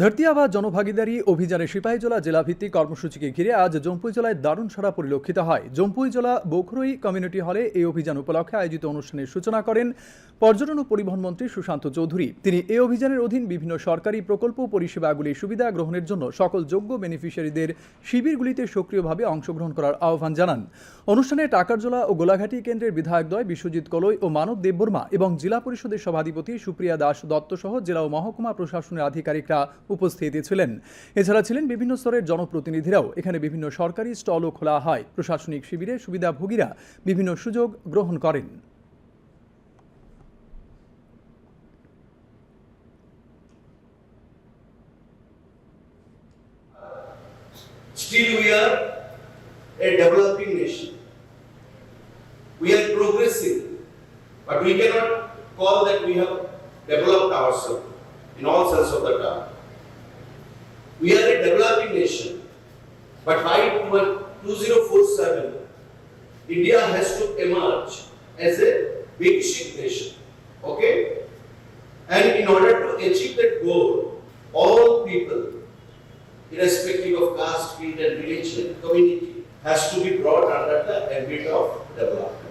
ধরতি আবাস জনভাগিদারি অভিযানে সিপাহীজলা জেলাভিত্তিক কর্মসূচিকে ঘিরে আজ জম্পুই জেলায় দারুণ সাড়া পরিলক্ষিত হয়। জম্পুই জেলা বখরই কমিউনিটি হলে এই অভিযান উপলক্ষে আয়োজিত অনুষ্ঠানের সূচনা করেন পর্যটন ও পরিবহন মন্ত্রী সুশান্ত চৌধুরী। তিনি এই অভিযানের অধীন বিভিন্ন সরকারি প্রকল্প পরিষেবাগুলির সুবিধা গ্রহণের জন্য সকল যোগ্য বেনিফিশিয়ারিদের শিবিরগুলিতে সক্রিয়ভাবে অংশগ্রহণ করার আহ্বান জানান। অনুষ্ঠানে টাকারজোলা ও গোলাঘাটি কেন্দ্রের বিধায়কদ্বয় বিশ্বজিৎ কলই ও মানব দেববর্মা এবং জেলা পরিষদের সভাধিপতি সুপ্রিয়া দাস দত্ত সহ জেলা ও মহকুমা প্রশাসনের আধিকারিকরা উপস্থিত ছিলেন এছাড়া ছিলেন বিভিন্ন স্তরের জনপ্রতিনিধিরাও এখানে বিভিন্ন সরকারি স্টলও খোলা হয় প্রশাসনিক শিবিরে সুবিধাভোগীরা বিভিন্ন সুযোগ গ্রহণ করেন Still we are a developing nation. We are progressing, but we cannot call that we have developed ourselves in all sense of the term. Nation, but by 2047, India has to emerge as a big ship nation. Okay? And in order to achieve that goal, all people irrespective of caste, creed, and religion, community, has to be brought under the ambit of development.